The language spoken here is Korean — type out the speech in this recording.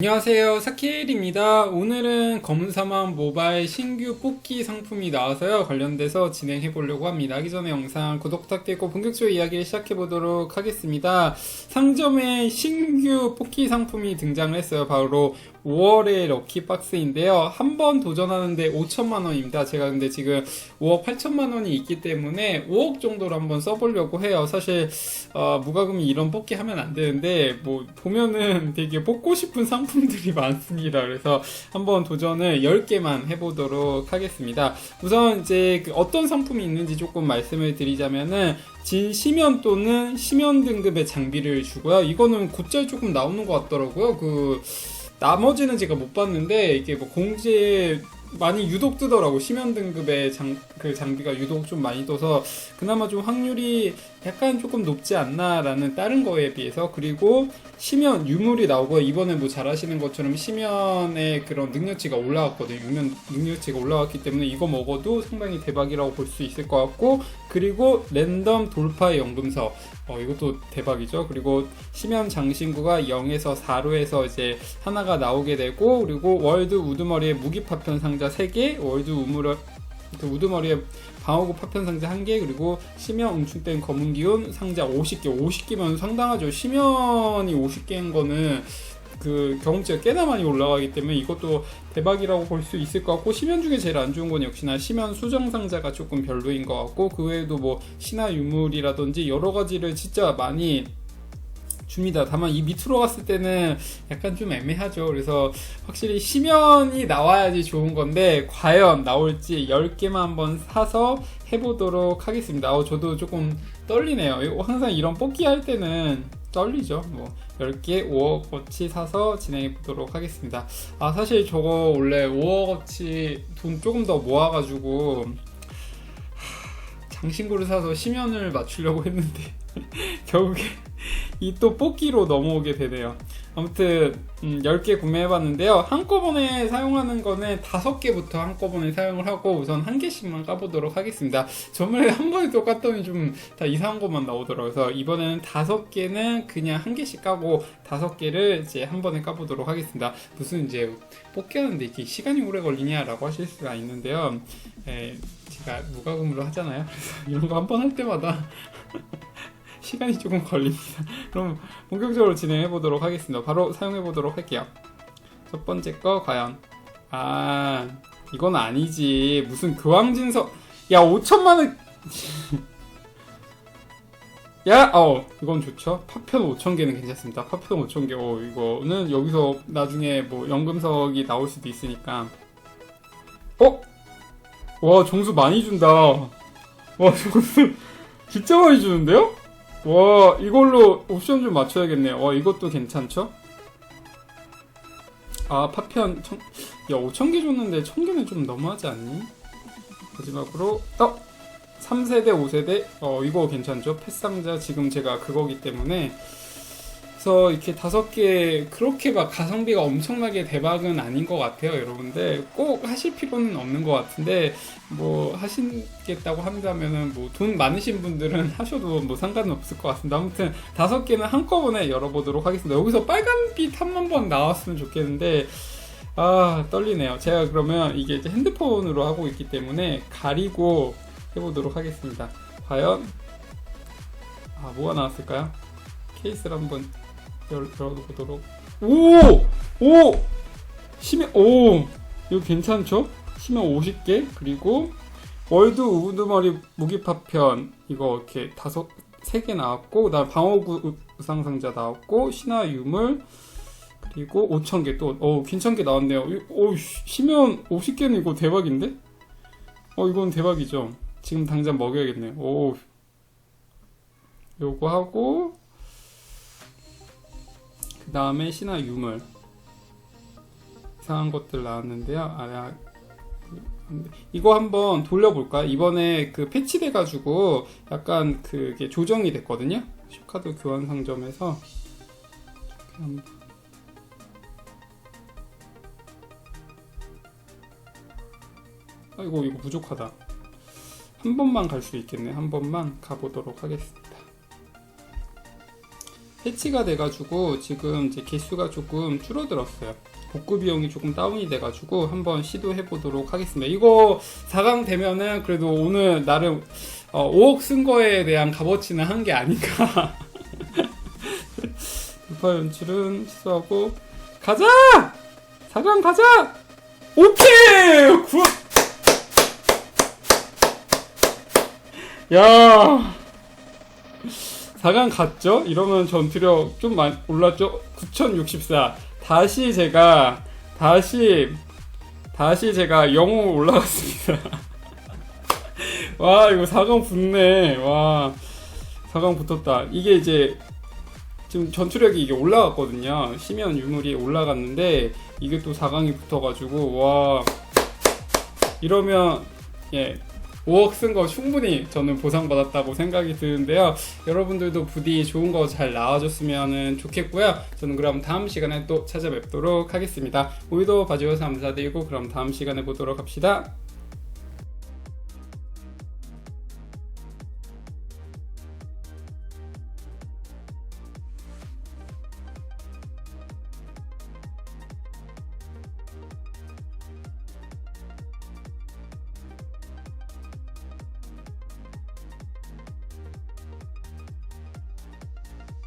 안녕하세요. 사키엘입니다. 오늘은 검은사막 모바일 신규 뽑기 상품이 나와서요. 관련돼서 진행해 보려고 합니다. 하기 전에 영상 구독 부탁드리고 본격적으로 이야기를 시작해 보도록 하겠습니다. 상점에 신규 뽑기 상품이 등장을 했어요. 바로 5월의 럭키 박스인데요 한 번 도전하는데 5천만 원입니다 제가 근데 지금 5억 8천만 원이 있기 때문에 5억 정도로 한번 써보려고 해요 사실 어, 무과금이 이런 뽑기 하면 안 되는데 뭐 보면은 되게 뽑고 싶은 상품들이 많습니다. 그래서 한번 도전을 10개만 해보도록 하겠습니다. 우선 이제 그 어떤 상품이 있는지 조금 말씀을 드리자면은 진 심연 또는 심연 등급의 장비를 주고요. 이거는 곧잘 조금 나오는 것 같더라고요. 그 나머지는 제가 못 봤는데 이게 뭐 공지에 많이 유독 뜨더라고. 심연 등급의 장, 그 장비가 유독 좀 많이 떠서 그나마 좀 확률이 약간 조금 높지 않나라는 다른 거에 비해서 그리고 심연 유물이 나오고 이번에 뭐 잘하시는 것처럼 심연의 그런 능력치가 올라왔거든요 유면 능력치가 올라왔기 때문에 이거 먹어도 상당히 대박이라고 볼 수 있을 것 같고 그리고 랜덤 돌파의 연금서 어, 이것도 대박이죠. 그리고 심연 장신구가 0에서 4로 해서 이제 하나가 나오게 되고, 그리고 월드 우드머리의 무기 파편 상자 3개, 월드 그 우드머리의 방어구 파편 상자 1개, 그리고 심연 응축된 검은 기운 상자 50개. 50개면 상당하죠. 심연이 50개인 거는 그 경험치가 꽤나 많이 올라가기 때문에 이것도 대박이라고 볼 수 있을 것 같고 심연 중에 제일 안 좋은 건 역시나 심연 수정 상자가 조금 별로인 것 같고 그 외에도 뭐 신화 유물이라든지 여러 가지를 진짜 많이 줍니다. 다만 이 밑으로 갔을 때는 약간 좀 애매하죠. 그래서 확실히 심연이 나와야지 좋은 건데 과연 나올지 10개만 한번 사서 해보도록 하겠습니다. 어, 저도 조금 떨리네요. 항상 이런 뽑기 할 때는 떨리죠. 뭐 10개 5억어치 사서 진행해 보도록 하겠습니다. 아 사실 저거 원래 5억어치 돈 조금 더 모아가지고 하, 장신구를 사서 심연을 맞추려고 했는데 결국에 이 또 뽑기로 넘어오게 되네요. 아무튼 음, 10개 구매해봤는데요. 한꺼번에 사용하는 거는 5개부터 한꺼번에 사용을 하고 우선 한 개씩만 까보도록 하겠습니다. 저번에 한 번에 똑같더니 좀 다 이상한 것만 나오더라고요. 그래서 이번에는 5개는 그냥 한 개씩 까고 5개를 이제 한 번에 까보도록 하겠습니다. 무슨 이제 뽑기 하는데 이렇게 시간이 오래 걸리냐라고 하실 수가 있는데요. 에, 제가 무과금으로 하잖아요. 그래서 이런 거 한 번 할 때마다 시간이 조금 걸립니다. 그럼 본격적으로 진행해 보도록 하겠습니다. 바로 사용해 보도록 할게요. 첫 번째 거 과연 아 이건 아니지 무슨 교황진서 야 5천만 원. 야, 어, 이건 좋죠. 파편 5천 개는 괜찮습니다. 파편 5천 개, 어, 이거는 여기서 나중에 뭐 연금석이 나올 수도 있으니까. 어? 와, 점수 많이 준다. 와, 점수 진짜 많이 주는데요? 와 이걸로 옵션 좀 맞춰야겠네요 와 이것도 괜찮죠? 아 파편 천... 야 5천개 줬는데 1000개는 좀 너무하지 않니? 마지막으로 어! 3세대 5세대 어 이거 괜찮죠? 패상자 지금 제가 그거기 때문에 그래서 이렇게 다섯 개 그렇게 막 가성비가 엄청나게 대박은 아닌 것 같아요 여러분들. 꼭 하실 필요는 없는 것 같은데 뭐 하시겠다고 한다면은 뭐 돈 많으신 분들은 하셔도 뭐 상관은 없을 것 같습니다. 아무튼 다섯 개는 한꺼번에 열어보도록 하겠습니다. 여기서 빨간빛 한번 나왔으면 좋겠는데 아 떨리네요. 제가 그러면 이게 이제 핸드폰으로 하고 있기 때문에 가리고 해보도록 하겠습니다. 과연 아 뭐가 나왔을까요? 케이스를 한번 열, 열어보도록 오! 오! 심해 오! 이거 괜찮죠? 심해 50개 그리고 월드 우드머리 무기파편 이거 이렇게 다섯 세 개 나왔고 그 다음 방어구 우상상자 나왔고 신화 유물 그리고 5,000개 또, 어, 괜찮게 나왔네요. 어, 심연 50개는 이거 대박인데? 어, 이건 대박이죠. 지금 당장 먹여야겠네요. 오. 요거 하고, 그 다음에 신화 유물 이상한 것들 나왔는데요. 아, 이거 한번 돌려볼까요? 이번에 그 패치돼 가지고 약간 그게 조정이 됐거든요. 슈카드 교환 상점에서 아이고 이거 부족하다. 한 번만 갈 수 있겠네. 한 번만 가보도록 하겠습니다. 해치가 돼가지고 지금 이제 개수가 조금 줄어들었어요. 복구 비용이 조금 다운이 돼가지고 한번 시도해 보도록 하겠습니다. 이거 4강 되면은 그래도 오늘 나름 어, 5억 쓴 거에 대한 값어치는 한 게 아닌가. 돌파 연출은 취소하고 가자! 4강 가자! 오케이! 굿! 야 4강 갔죠? 이러면 전투력 좀 많이 올랐죠? 9064 다시 제가 다시 다시 제가 영웅 올라갔습니다. 와 이거 4강 붙네. 와 4강 붙었다. 이게 이제 지금 전투력이 이게 올라갔거든요. 심연 유물이 올라갔는데 이게 또 4강이 붙어가지고 와. 이러면 예 5억 쓴 거 충분히 저는 보상받았다고 생각이 드는데요. 여러분들도 부디 좋은 거 잘 나와줬으면 좋겠고요. 저는 그럼 다음 시간에 또 찾아뵙도록 하겠습니다. 오늘도 봐주셔서 감사드리고 그럼 다음 시간에 보도록 합시다.